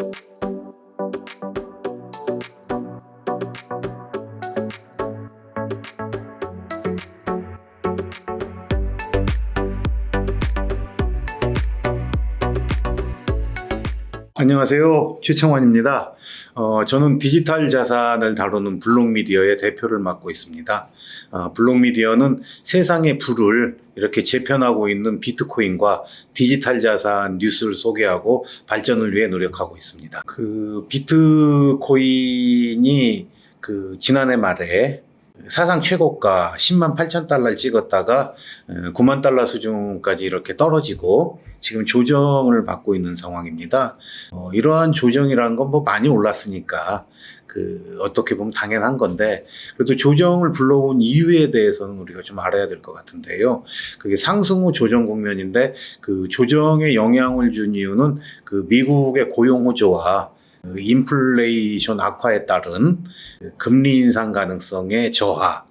you 안녕하세요. 최청원입니다. 어, 저는 디지털 자산을 다루는 블록미디어의 대표를 맡고 있습니다. 어, 블록미디어는 세상의 부를 이렇게 재편하고 있는 비트코인과 디지털 자산 뉴스를 소개하고 발전을 위해 노력하고 있습니다. 그 비트코인이 그 지난해 말에 사상 최고가 10만 8천 달러를 찍었다가 어, 9만 달러 수준까지 이렇게 떨어지고 지금 조정을 받고 있는 상황입니다. 어, 이러한 조정이라는 건 뭐 많이 올랐으니까 그 어떻게 보면 당연한 건데 그래도 조정을 불러온 이유에 대해서는 우리가 좀 알아야 될 것 같은데요. 그게 상승 후 조정 국면인데 그 조정에 영향을 준 이유는 그 미국의 고용 호조와 그 인플레이션 악화에 따른 금리 인상 가능성의 저하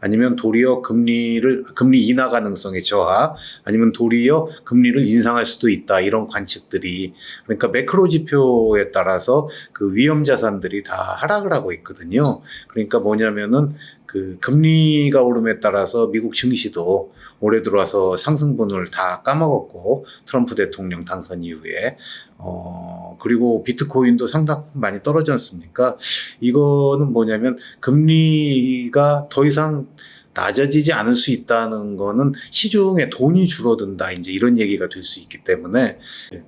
아니면 도리어 금리를 금리 인하 가능성의 저하 아니면 도리어 금리를 인상할 수도 있다 이런 관측들이 그러니까 매크로 지표에 따라서 그 위험 자산들이 다 하락을 하고 있거든요. 그러니까 뭐냐면은 그 금리가 오름에 따라서 미국 증시도 올해 들어와서 상승분을 다 까먹었고 트럼프 대통령 당선 이후에 어 그리고 비트코인도 상당 많이 떨어졌지 않습니까? 이거는 뭐냐면 금리가 더 이상 낮아지지 않을 수 있다는 거는 시중에 돈이 줄어든다 이제 이런 얘기가 될 수 있기 때문에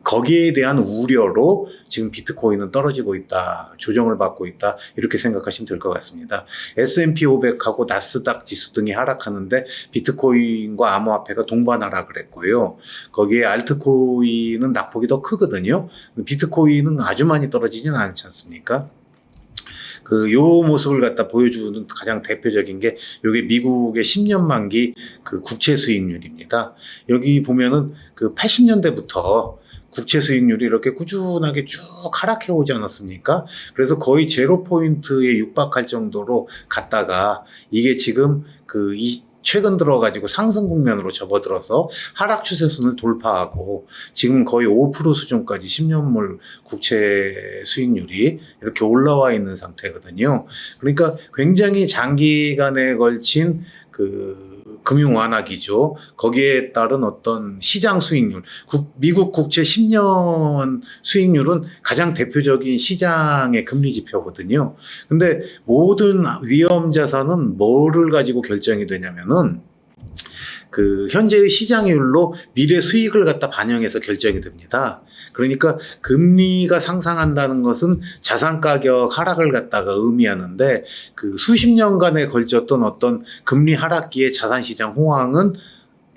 거기에 대한 우려로 지금 비트코인은 떨어지고 있다 조정을 받고 있다 이렇게 생각하시면 될 것 같습니다. S&P 500하고 나스닥 지수 등이 하락하는데 비트코인과 암호화폐가 동반 하락을 했고요. 거기에 알트코인은 낙폭이 더 크거든요. 비트코인은 아주 많이 떨어지진 않지 않습니까? 그 요 모습을 갖다 보여주는 가장 대표적인 게 요게 미국의 10년 만기 그 국채 수익률입니다. 여기 보면은 그 80년대부터 국채 수익률이 이렇게 꾸준하게 쭉 하락해 오지 않았습니까? 그래서 거의 제로 포인트에 육박할 정도로 갔다가 이게 지금 그 이, 최근 들어가지고 상승 국면으로 접어들어서 하락 추세선을 돌파하고 지금 거의 5% 수준까지 10년물 국채 수익률이 이렇게 올라와 있는 상태거든요. 그러니까 굉장히 장기간에 걸친 그 금융 완화기죠. 거기에 따른 어떤 시장 수익률, 국- 미국 국채 10년 수익률은 가장 대표적인 시장의 금리 지표거든요. 근데 모든 위험 자산은 뭐를 가지고 결정이 되냐면은 그 현재의 시장률로 미래 수익을 갖다 반영해서 결정이 됩니다. 그러니까 금리가 상상한다는 것은 자산 가격 하락을 갖다가 의미하는데 그 수십 년간에 걸쳤던 어떤 금리 하락기의 자산 시장 호황은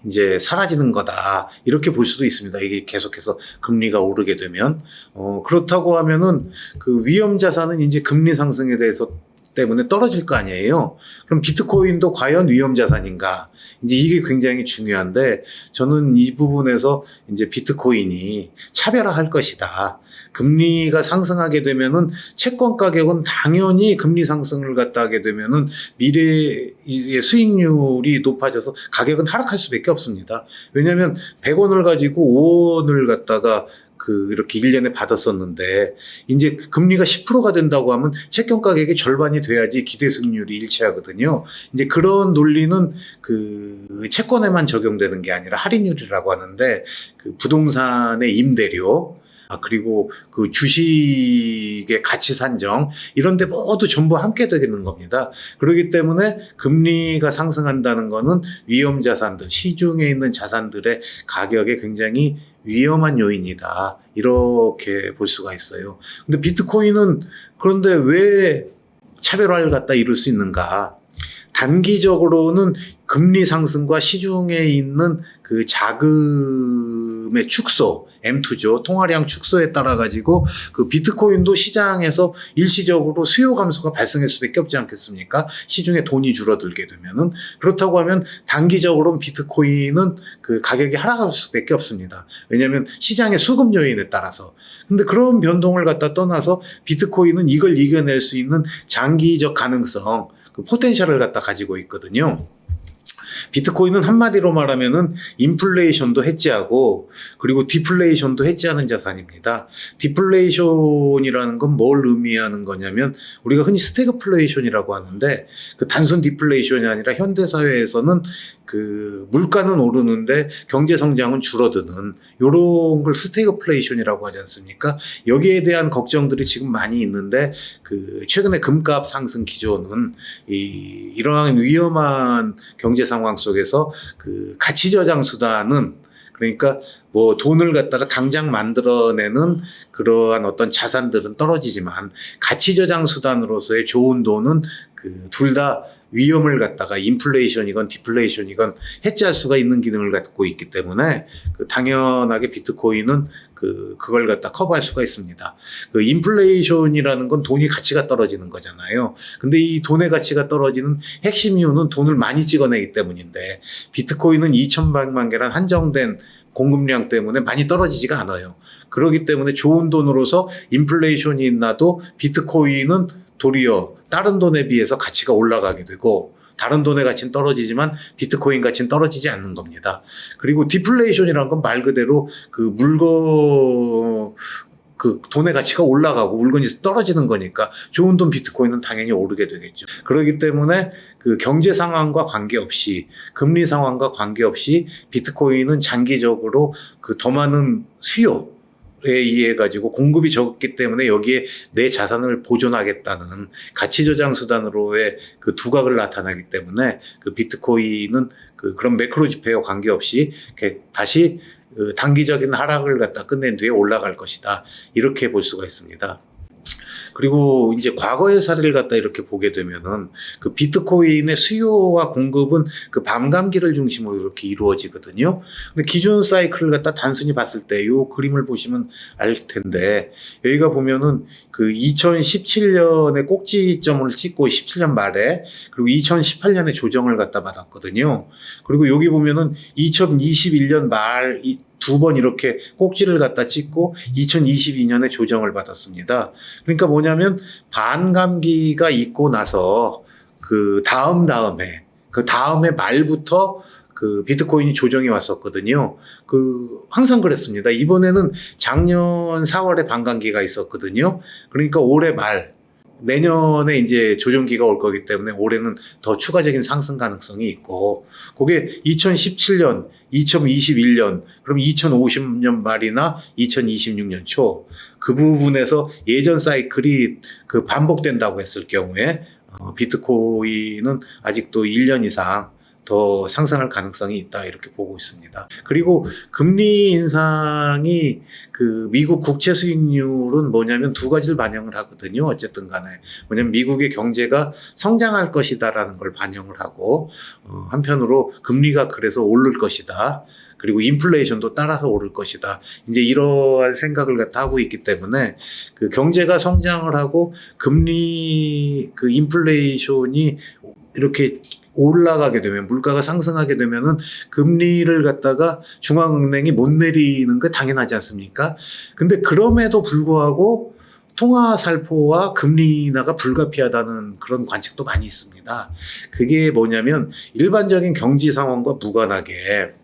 이제 사라지는 거다 이렇게 볼 수도 있습니다. 이게 계속해서 금리가 오르게 되면 어 그렇다고 하면은 그 위험 자산은 이제 금리 상승에 대해서 때문에 떨어질 거 아니에요. 그럼 비트코인도 과연 위험 자산인가? 이제 이게 굉장히 중요한데 저는 이 부분에서 이제 비트코인이 차별화할 것이다. 금리가 상승하게 되면은 채권 가격은 당연히 금리 상승을 갖다 하게 되면은 미래의 수익률이 높아져서 가격은 하락할 수밖에 없습니다. 왜냐하면 100원을 가지고 5원을 갖다가 그 이렇게 1년에 받았었는데 이제 금리가 10%가 된다고 하면 채권 가격이 절반이 돼야지 기대 수익률이 일치하거든요. 이제 그런 논리는 그 채권에만 적용되는 게 아니라 할인율이라고 하는데 그 부동산의 임대료 아, 그리고 그 주식의 가치 산정, 이런 데 모두 전부 함께 되는 겁니다. 그렇기 때문에 금리가 상승한다는 거는 위험 자산들, 시중에 있는 자산들의 가격에 굉장히 위험한 요인이다. 이렇게 볼 수가 있어요. 근데 비트코인은 그런데 왜 차별화를 갖다 이룰 수 있는가? 단기적으로는 금리 상승과 시중에 있는 그 자금 의 축소, M2죠. 통화량 축소에 따라 가지고 그 비트코인도 시장에서 일시적으로 수요 감소가 발생할 수밖에 없지 않겠습니까? 시중에 돈이 줄어들게 되면은 그렇다고 하면 단기적으로는 비트코인은 그 가격이 하락할 수밖에 없습니다. 왜냐하면 시장의 수급 요인에 따라서. 근데 그런 변동을 갖다 떠나서 비트코인은 이걸 이겨낼 수 있는 장기적 가능성, 그 포텐셜을 갖다 가지고 있거든요. 비트코인은 한마디로 말하면은 인플레이션도 해지하고 그리고 디플레이션도 해지하는 자산입니다. 디플레이션이라는 건 뭘 의미하는 거냐면 우리가 흔히 스태그플레이션이라고 하는데 그 단순 디플레이션이 아니라 현대 사회에서는 그 물가는 오르는데 경제 성장은 줄어드는 요런 걸 스태그플레이션이라고 하지 않습니까? 여기에 대한 걱정들이 지금 많이 있는데 그 최근에 금값 상승 기조는 이 이러한 위험한 경제 상황 속에서 그 가치 저장 수단은 그러니까 뭐 돈을 갖다가 당장 만들어내는 그러한 어떤 자산들은 떨어지지만 가치 저장 수단으로서의 좋은 돈은 그 둘다 위험을 갖다가 인플레이션이건 디플레이션이건 해지할 수가 있는 기능을 갖고 있기 때문에 그 당연하게 비트코인은 그 그걸 갖다 커버할 수가 있습니다. 그 인플레이션이라는 건 돈이 가치가 떨어지는 거잖아요. 근데 이 돈의 가치가 떨어지는 핵심 이유는 돈을 많이 찍어내기 때문인데 비트코인은 2,100만 개란 한정된 공급량 때문에 많이 떨어지지가 않아요. 그렇기 때문에 좋은 돈으로서 인플레이션이 나도 비트코인은 도리어 다른 돈에 비해서 가치가 올라가게 되고 다른 돈의 가치는 떨어지지만 비트코인 가치는 떨어지지 않는 겁니다. 그리고 디플레이션이라는 건 말 그대로 그 물건 그 돈의 가치가 올라가고 물건이 떨어지는 거니까 좋은 돈 비트코인은 당연히 오르게 되겠죠. 그렇기 때문에 그 경제 상황과 관계없이 금리 상황과 관계없이 비트코인은 장기적으로 그 더 많은 수요 에 의해 가지고 공급이 적기 때문에 여기에 내 자산을 보존하겠다는 가치 조장 수단으로의 그 두각을 나타나기 때문에 그 비트코인은 그 그런 매크로 지표와 관계없이 이렇게 다시 그 단기적인 하락을 갖다 끝낸 뒤에 올라갈 것이다 이렇게 볼 수가 있습니다. 그리고 이제 과거의 사례를 갖다 이렇게 보게 되면은 그 비트코인의 수요와 공급은 그 밤감기를 중심으로 이렇게 이루어지거든요. 근데 기준 사이클을 갖다 단순히 봤을 때 요 그림을 보시면 알 텐데 여기가 보면은 그 2017년에 꼭지점을 찍고 17년 말에 그리고 2018년에 조정을 갖다 받았거든요. 그리고 여기 보면은 2021년 말 두 번 이렇게 꼭지를 갖다 찍고 2022년에 조정을 받았습니다. 그러니까 뭐냐면 반감기가 있고 나서 그 다음 다음에 그 다음에 말부터 그 비트코인이 조정이 왔었거든요. 그 항상 그랬습니다. 이번에는 작년 4월에 반감기가 있었거든요. 그러니까 올해 말 내년에 이제 조정기가 올 거기 때문에 올해는 더 추가적인 상승 가능성이 있고 그게 2017년, 2021년, 그럼 2050년 말이나 2026년 초 그 부분에서 예전 사이클이 그 반복된다고 했을 경우에 어, 비트코인은 아직도 1년 이상 더 상승할 가능성이 있다 이렇게 보고 있습니다. 그리고 금리 인상이 그 미국 국채 수익률은 뭐냐면 두 가지를 반영을 하거든요. 어쨌든 간에 뭐냐면 미국의 경제가 성장할 것이다라는 걸 반영을 하고 어, 한편으로 금리가 그래서 오를 것이다. 그리고 인플레이션도 따라서 오를 것이다. 이제 이러한 생각을 갖다 하고 있기 때문에 그 경제가 성장을 하고 금리 그 인플레이션이 이렇게 올라가게 되면 물가가 상승하게 되면은 금리를 갖다가 중앙은행이 못 내리는 게 당연하지 않습니까? 근데 그럼에도 불구하고 통화 살포와 금리 인하가 불가피하다는 그런 관측도 많이 있습니다. 그게 뭐냐면 일반적인 경제 상황과 무관하게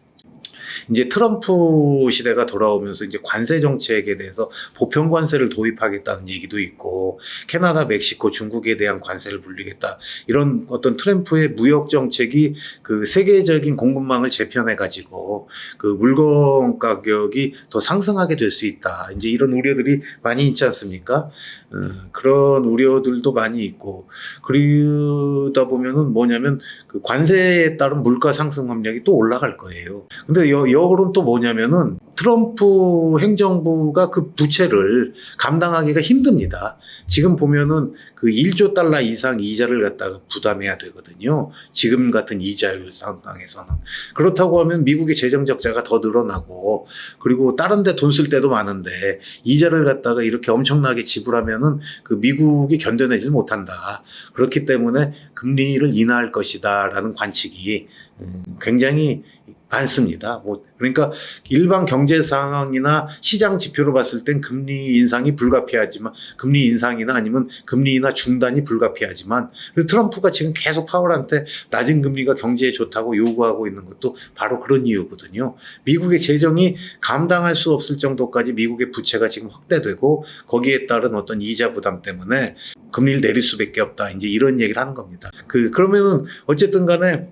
이제 트럼프 시대가 돌아오면서 이제 관세 정책에 대해서 보편 관세를 도입하겠다는 얘기도 있고 캐나다, 멕시코, 중국에 대한 관세를 물리겠다 이런 어떤 트럼프의 무역 정책이 그 세계적인 공급망을 재편해 가지고 그 물건 가격이 더 상승하게 될 수 있다. 이제 이런 우려들이 많이 있지 않습니까? 어, 그런 우려들도 많이 있고 그러다 보면은 뭐냐면 그 관세에 따른 물가 상승 압력이 또 올라갈 거예요. 근데 여, 역으로는 또 뭐냐면은 트럼프 행정부가 그 부채를 감당하기가 힘듭니다. 지금 보면은 그 1조 달러 이상 이자를 갖다가 부담해야 되거든요. 지금 같은 이자율 상황에서는. 그렇다고 하면 미국의 재정 적자가 더 늘어나고 그리고 다른 데 돈 쓸 때도 많은데 이자를 갖다가 이렇게 엄청나게 지불하면은 그 미국이 견뎌내질 못한다. 그렇기 때문에 금리를 인하할 것이다라는 관측이 음, 굉장히 많습니다. 뭐 그러니까 일반 경제 상황이나 시장 지표로 봤을 땐 금리 인상이 불가피하지만 금리 인상이나 아니면 금리 인하 중단이 불가피하지만 트럼프가 지금 계속 파월한테 낮은 금리가 경제에 좋다고 요구하고 있는 것도 바로 그런 이유거든요. 미국의 재정이 감당할 수 없을 정도까지 미국의 부채가 지금 확대되고 거기에 따른 어떤 이자 부담 때문에 금리를 내릴 수밖에 없다. 이제 이런 얘기를 하는 겁니다. 그 그러면은 어쨌든 간에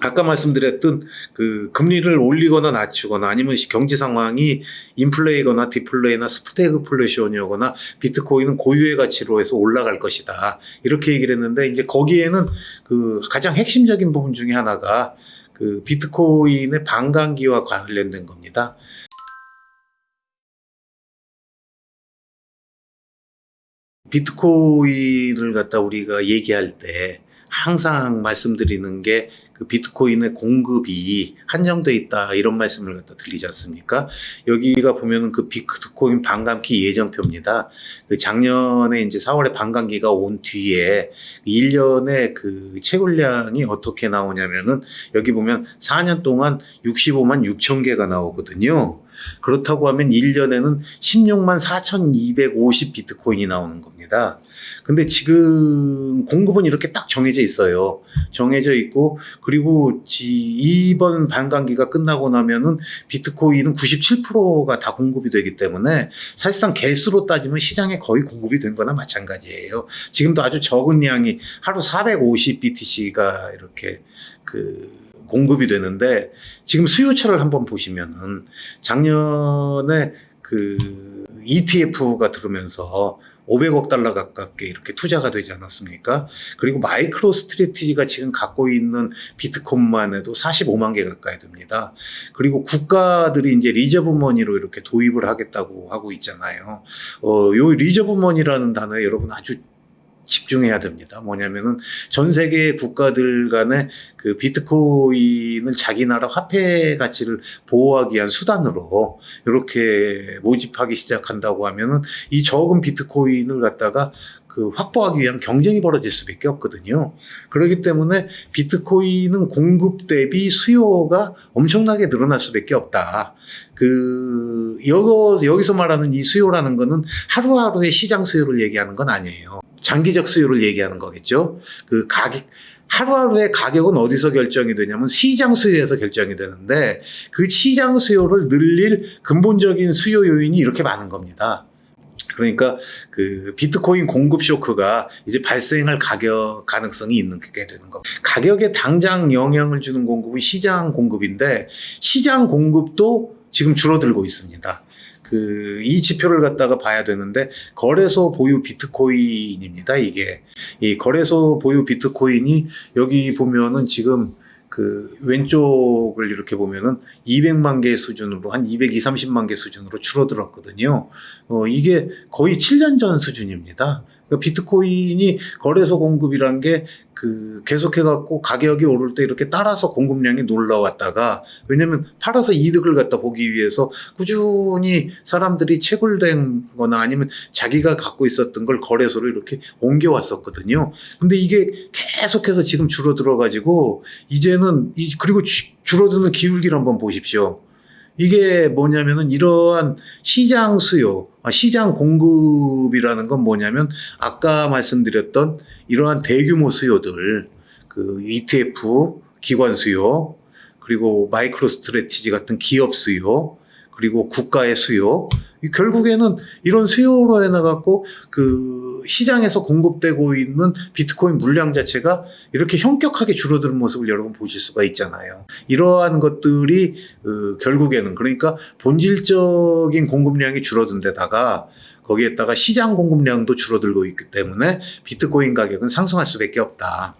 아까 말씀드렸던 그 금리를 올리거나 낮추거나 아니면 경제 상황이 인플레이거나 디플레이나 스태그플레이션이거나 비트코인은 고유의 가치로 해서 올라갈 것이다. 이렇게 얘기를 했는데 이제 거기에는 그 가장 핵심적인 부분 중에 하나가 그 비트코인의 반감기와 관련된 겁니다. 비트코인을 갖다 우리가 얘기할 때 항상 말씀드리는 게 그 비트코인의 공급이 한정돼 있다 이런 말씀을 갖다 드리지 않습니까? 여기가 보면은 그 비트코인 반감기 예정표입니다. 그 작년에 이제 4월에 반감기가 온 뒤에 1년에 그 채굴량이 어떻게 나오냐면은 여기 보면 4년 동안 65만 6천 개가 나오거든요. 그렇다고 하면 1년에는 16만 4,250 비트코인이 나오는 겁니다. 근데 지금 공급은 이렇게 딱 정해져 있어요. 정해져 있고, 그리고 지- 이번 반감기가 끝나고 나면은 비트코인은 97%가 다 공급이 되기 때문에 사실상 개수로 따지면 시장에 거의 공급이 된 거나 마찬가지예요. 지금도 아주 적은 양이 하루 450 BTC가 이렇게 그 공급이 되는데 지금 수요처를 한번 보시면은 작년에 그 ETF가 들어오면서 500억 달러 가깝게 이렇게 투자가 되지 않았습니까? 그리고 마이크로 스트레티지가 지금 갖고 있는 비트코인만 해도 45만 개 가까이 됩니다. 그리고 국가들이 이제 리저브 머니로 이렇게 도입을 하겠다고 하고 있잖아요. 어, 요 리저브 머니라는 단어에 여러분 아주 집중해야 됩니다. 뭐냐면은 전 세계 국가들 간에 그 비트코인을 자기 나라 화폐 가치를 보호하기 위한 수단으로 이렇게 모집하기 시작한다고 하면은 이 적은 비트코인을 갖다가 그 확보하기 위한 경쟁이 벌어질 수밖에 없거든요. 그렇기 때문에 비트코인은 공급 대비 수요가 엄청나게 늘어날 수밖에 없다. 그 여거, 여기서 말하는 이 수요라는 거는 하루하루의 시장 수요를 얘기하는 건 아니에요. 장기적 수요를 얘기하는 거겠죠. 그 가격 하루하루의 가격은 어디서 결정이 되냐면 시장 수요에서 결정이 되는데 그 시장 수요를 늘릴 근본적인 수요 요인이 이렇게 많은 겁니다. 그러니까 그 비트코인 공급 쇼크가 이제 발생할 가격 가능성이 있는 게 되는 거. 가격에 당장 영향을 주는 공급은 시장 공급인데 시장 공급도 지금 줄어들고 있습니다. 그 이 지표를 갖다가 봐야 되는데 거래소 보유 비트코인입니다. 이게 이 거래소 보유 비트코인이 여기 보면은 지금 그 왼쪽을 이렇게 보면은 200만 개 수준으로 한 220, 30만 개 수준으로 줄어들었거든요. 어, 이게 거의 7년 전 수준입니다. 그러니까 비트코인이 거래소 공급이란 게 그 계속해갖고 가격이 오를 때 이렇게 따라서 공급량이 놀라왔다가 왜냐면 팔아서 이득을 갖다 보기 위해서 꾸준히 사람들이 채굴된 거나 아니면 자기가 갖고 있었던 걸 거래소로 이렇게 옮겨왔었거든요. 근데 이게 계속해서 지금 줄어들어가지고 이제는 이 그리고 주- 줄어드는 기울기를 한번 보십시오. 이게 뭐냐면은 이러한 시장 수요, 아, 시장 공급이라는 건 뭐냐면 아까 말씀드렸던 이러한 대규모 수요들, 그 ETF, 기관 수요, 그리고 마이크로 스트레티지 같은 기업 수요, 그리고 국가의 수요, 이 결국에는 이런 수요로 해나갖고 그 시장에서 공급되고 있는 비트코인 물량 자체가 이렇게 현격하게 줄어드는 모습을 여러분 보실 수가 있잖아요. 이러한 것들이 어, 결국에는 그러니까 본질적인 공급량이 줄어든 데다가 거기에다가 시장 공급량도 줄어들고 있기 때문에 비트코인 가격은 상승할 수밖에 없다.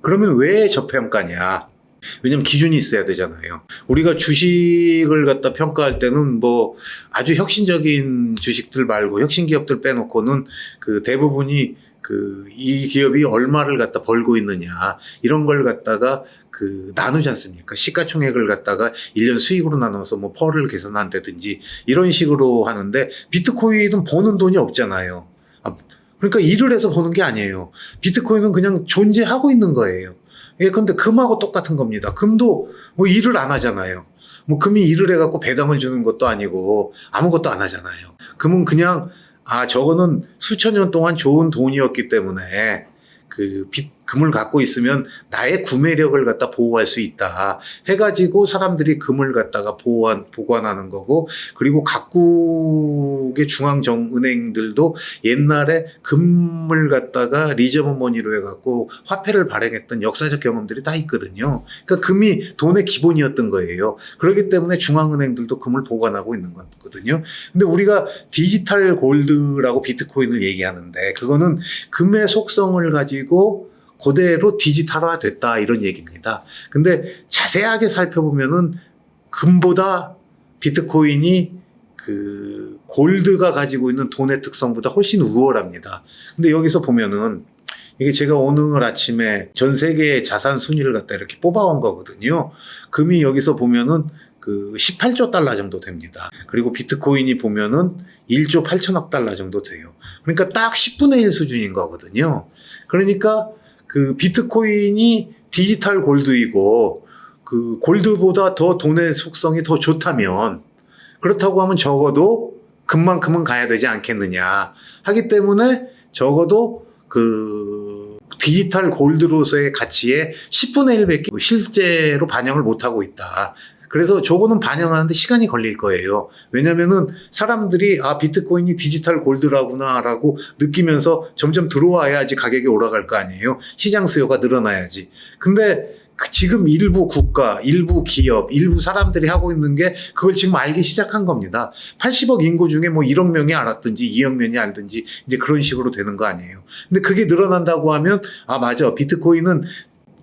그러면 왜 저평가냐? 왜냐면 기준이 있어야 되잖아요. 우리가 주식을 갖다 평가할 때는 뭐 아주 혁신적인 주식들 말고 혁신 기업들 빼놓고는 그 대부분이 그 이 기업이 얼마를 갖다 벌고 있느냐 이런 걸 갖다가 그 나누지 않습니까? 시가총액을 갖다가 1년 수익으로 나눠서 뭐 펄을 계산한다든지 이런 식으로 하는데 비트코인은 버는 돈이 없잖아요. 아, 그러니까 일을 해서 버는 게 아니에요. 비트코인은 그냥 존재하고 있는 거예요. 예, 근데 금하고 똑같은 겁니다. 금도 뭐 일을 안 하잖아요. 뭐 금이 일을 해갖고 배당을 주는 것도 아니고 아무것도 안 하잖아요. 금은 그냥 아 저거는 수천 년 동안 좋은 돈이었기 때문에 그 빚, 금을 갖고 있으면 나의 구매력을 갖다 보호할 수 있다 해가지고 사람들이 금을 갖다가 보관 보관하는 거고 그리고 각국의 중앙정은행들도 옛날에 금을 갖다가 리저브 머니로 해갖고 화폐를 발행했던 역사적 경험들이 다 있거든요. 그러니까 금이 돈의 기본이었던 거예요. 그렇기 때문에 중앙은행들도 금을 보관하고 있는 거거든요. 근데 우리가 디지털 골드라고 비트코인을 얘기하는데 그거는 금의 속성을 가지고 그대로 디지털화 됐다 이런 얘기입니다. 근데 자세하게 살펴보면은 금보다 비트코인이 그 골드가 가지고 있는 돈의 특성보다 훨씬 우월합니다. 근데 여기서 보면은 이게 제가 오늘 아침에 전 세계의 자산 순위를 갖다 이렇게 뽑아온 거거든요. 금이 여기서 보면은 그 18조 달러 정도 됩니다. 그리고 비트코인이 보면은 1조 8천억 달러 정도 돼요. 그러니까 딱 10분의 1 수준인 거거든요. 그러니까 그 비트코인이 디지털 골드이고 그 골드보다 더 돈의 속성이 더 좋다면 그렇다고 하면 적어도 금만큼은 가야 되지 않겠느냐 하기 때문에 적어도 그 디지털 골드로서의 가치의 10분의 1밖에 실제로 반영을 못하고 있다. 그래서 저거는 반영하는데 시간이 걸릴 거예요. 왜냐면은 사람들이 아, 비트코인이 디지털 골드라구나라고 느끼면서 점점 들어와야지 가격이 올라갈 거 아니에요. 시장 수요가 늘어나야지. 근데 그 지금 일부 국가, 일부 기업, 일부 사람들이 하고 있는 게 그걸 지금 알기 시작한 겁니다. 80억 인구 중에 뭐 1억 명이 알았든지 2억 명이 알든지 이제 그런 식으로 되는 거 아니에요. 근데 그게 늘어난다고 하면 아, 맞아. 비트코인은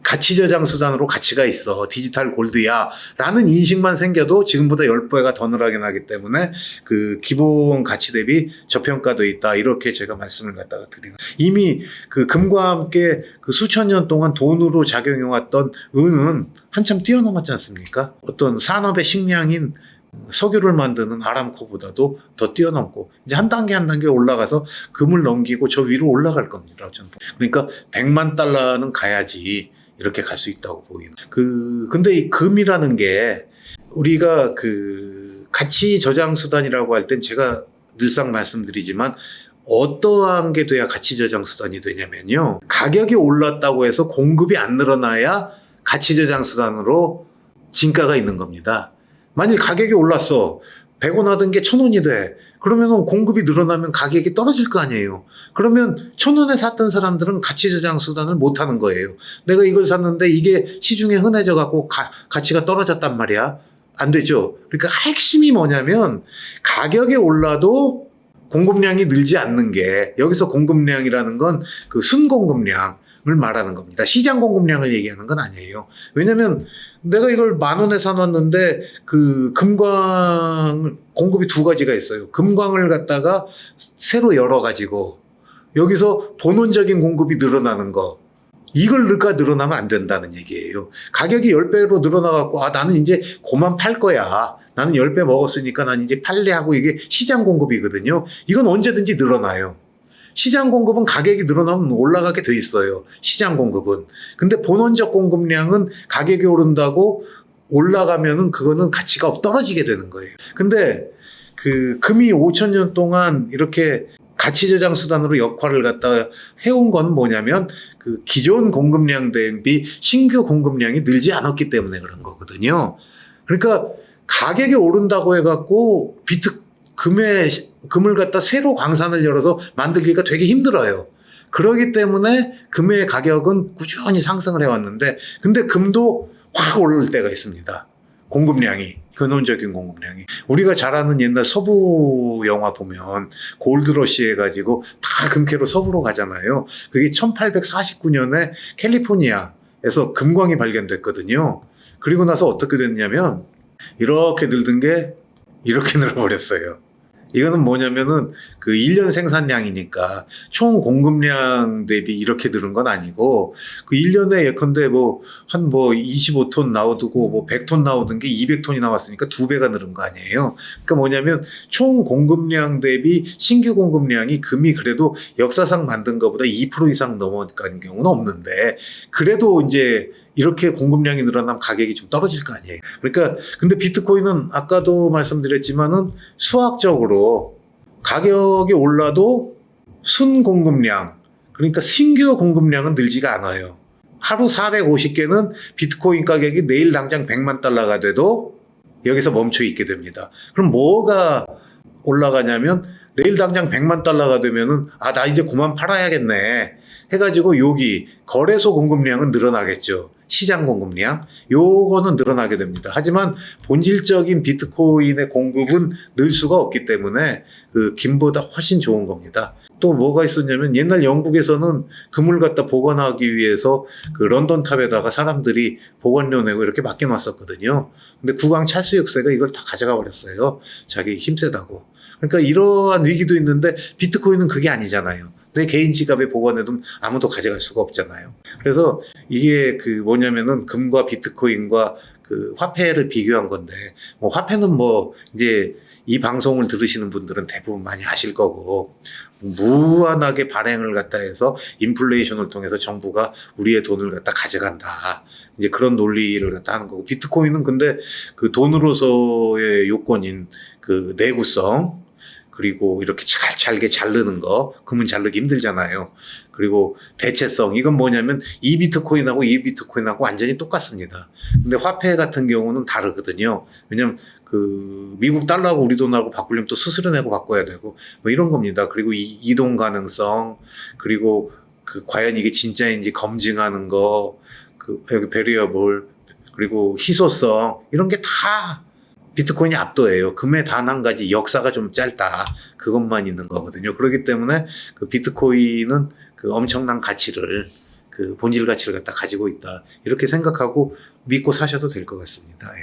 가치 저장 수단으로 가치가 있어. 디지털 골드야. 라는 인식만 생겨도 지금보다 10배가 더 늘어나게 나기 때문에 그 기본 가치 대비 저평가돼 있다. 이렇게 제가 말씀을 갖다가 드리는. 이미 그 금과 함께 그 수천 년 동안 돈으로 작용해왔던 은은 한참 뛰어넘었지 않습니까? 어떤 산업의 식량인 석유를 만드는 아람코보다도 더 뛰어넘고 이제 한 단계 한 단계 올라가서 금을 넘기고 저 위로 올라갈 겁니다. 그러니까 100만 달러는 가야지 이렇게 갈 수 있다고 보이는. 그 근데 이 금이라는 게 우리가 그 가치 저장 수단이라고 할 땐 제가 늘상 말씀드리지만 어떠한 게 돼야 가치 저장 수단이 되냐면요. 가격이 올랐다고 해서 공급이 안 늘어나야 가치 저장 수단으로 진가가 있는 겁니다. 만일 가격이 올랐어. 100원 하던 게 1000원이 돼. 그러면 공급이 늘어나면 가격이 떨어질 거 아니에요. 그러면 1000원에 샀던 사람들은 가치 저장 수단을 못 하는 거예요. 내가 이걸 샀는데 이게 시중에 흔해져 갖고 가, 가치가 떨어졌단 말이야. 안 되죠. 그러니까 핵심이 뭐냐면 가격이 올라도 공급량이 늘지 않는 게 여기서 공급량이라는 건 그 순공급량을 말하는 겁니다. 시장 공급량을 얘기하는 건 아니에요. 왜냐면 내가 이걸 만 원에 사놨는데 그 금광 공급이 두 가지가 있어요. 금광을 갖다가 새로 열어 가지고 여기서 본원적인 공급이 늘어나는 거. 이걸 넣가 늘어나면 안 된다는 얘기예요. 가격이 10배로 늘어나갖고, 아, 나는 이제 고만 팔 거야. 나는 10배 먹었으니까 난 이제 팔래 하고 이게 시장 공급이거든요. 이건 언제든지 늘어나요. 시장 공급은 가격이 늘어나면 올라가게 돼 있어요. 시장 공급은. 근데 본원적 공급량은 가격이 오른다고 올라가면은 그거는 가치가 떨어지게 되는 거예요. 근데 그 금이 5천 년 동안 이렇게 가치 저장 수단으로 역할을 갖다 해온 건 뭐냐면 그 기존 공급량 대비 신규 공급량이 늘지 않았기 때문에 그런 거거든요. 그러니까 가격이 오른다고 해갖고 비트 금의 금을 갖다 새로 광산을 열어서 만들기가 되게 힘들어요. 그러기 때문에 금의 가격은 꾸준히 상승을 해왔는데, 근데 금도 확 오를 때가 있습니다. 공급량이. 근원적인 공급량이. 우리가 잘 아는 옛날 서부 영화 보면 골드러시 해가지고 다 금캐로 서부로 가잖아요. 그게 1849년에 캘리포니아에서 금광이 발견됐거든요. 그리고 나서 어떻게 됐냐면 이렇게 늘던 게 이렇게 늘어버렸어요. 이거는 뭐냐면은 그 1년 생산량이니까 총 공급량 대비 이렇게 늘은 건 아니고 그 1년에 예컨대 뭐 한 뭐 25톤 나오고 뭐 100톤 나오던 게 200톤이 나왔으니까 두 배가 늘은 거 아니에요. 그러니까 뭐냐면 총 공급량 대비 신규 공급량이 금이 그래도 역사상 만든 것보다 2% 이상 넘어가는 경우는 없는데 그래도 이제 이렇게 공급량이 늘어나면 가격이 좀 떨어질 거 아니에요. 그러니까 근데 비트코인은 아까도 말씀드렸지만은 수학적으로 가격이 올라도 순 공급량 그러니까 신규 공급량은 늘지가 않아요. 하루 450개는 비트코인 가격이 내일 당장 100만 달러가 돼도 여기서 멈춰 있게 됩니다. 그럼 뭐가 올라가냐면 내일 당장 100만 달러가 되면은 아 나 이제 그만 팔아야겠네 해가지고 여기 거래소 공급량은 늘어나겠죠. 시장 공급량 요거는 늘어나게 됩니다. 하지만 본질적인 비트코인의 공급은 늘 수가 없기 때문에 그 김보다 훨씬 좋은 겁니다. 또 뭐가 있었냐면 옛날 영국에서는 금을 갖다 보관하기 위해서 그 런던 탑에다가 사람들이 보관료 내고 이렇게 맡겨놨었거든요. 근데 국왕 찰스 6세가 이걸 다 가져가 버렸어요. 자기 힘세다고. 그러니까 이러한 위기도 있는데 비트코인은 그게 아니잖아요. 내 개인 지갑에 보관해도 아무도 가져갈 수가 없잖아요. 그래서 이게 그 뭐냐면은 금과 비트코인과 그 화폐를 비교한 건데 뭐 화폐는 뭐 이제 이 방송을 들으시는 분들은 대부분 많이 아실 거고 무한하게 발행을 갖다 해서 인플레이션을 통해서 정부가 우리의 돈을 갖다 가져간다. 이제 그런 논리를 갖다 하는 거고 비트코인은 근데 그 돈으로서의 요건인 그 내구성 그리고 이렇게 잘 잘게 자르는 거 금은 자르기 힘들잖아요. 그리고 대체성 이건 뭐냐면 이 비트코인하고 이 비트코인하고 완전히 똑같습니다. 근데 화폐 같은 경우는 다르거든요. 왜냐면 그 미국 달러하고 우리 돈하고 바꾸려면 또 수수료 내고 바꿔야 되고 뭐 이런 겁니다. 그리고 이 이동 가능성 그리고 그 과연 이게 진짜인지 검증하는 거 그 여기 베리어블 그리고 희소성 이런 게 다 비트코인이 압도해요. 금의 단 한 가지 역사가 좀 짧다. 그것만 있는 거거든요. 그렇기 때문에 그 비트코인은 그 엄청난 가치를 그 본질 가치를 갖다 가지고 있다. 이렇게 생각하고 믿고 사셔도 될 것 같습니다.